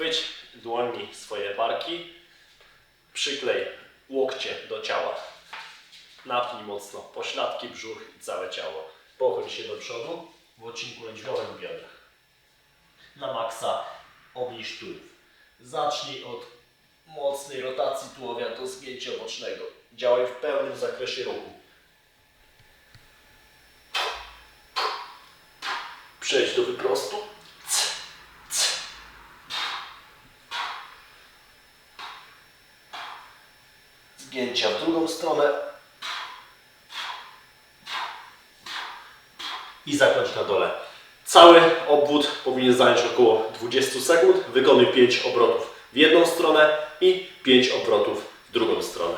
Chwyć dłoni swoje barki, przyklej łokcie do ciała. Napnij mocno pośladki, brzuch i całe ciało. Pochyl się do przodu w odcinku lędźwiowym biodrach. Na maksa obniż tułów. Zacznij od mocnej rotacji tułowia do zgięcia bocznego. Działaj w pełnym zakresie ruchu. Przejdź do wyprostu. Zgięcia w drugą stronę. I zakończ na dole. Cały obwód powinien zająć około 20 sekund. Wykonuj 5 obrotów w jedną stronę i 5 obrotów w drugą stronę.